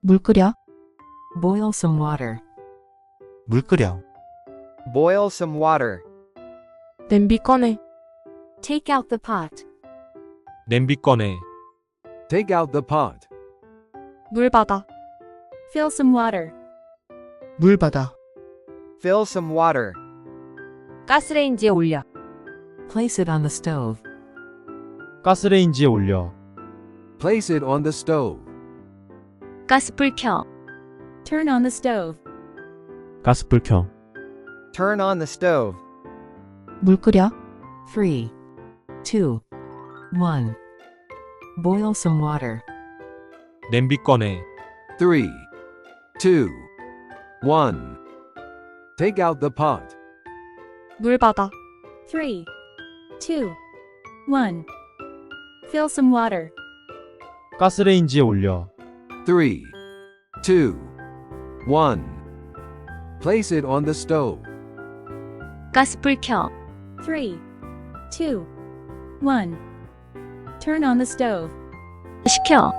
물 끓여. Boil some water. 물 끓여. Boil some water. 냄비 꺼내. Take out the pot. 냄비 꺼내. Take out the pot. 물 받아. Fill some water. 물 받아. Fill some water. 가스레인지에 올려. Place it on the stove. 가스레인지에 올려. Place it on the stove. 가스불 켜. Turn on the stove. 가스불 켜. Turn on the stove. 물 끓여. 3, 2, 1. Boil some water. 냄비 꺼내. Three, two, one. Take out the pot. 물 받아. Three, two, one. Fill some water. 가스레인지에 올려. Three, two, one. Place it on the stove. 가스불 켜. Three, two, one. Turn on the stove. 식혀.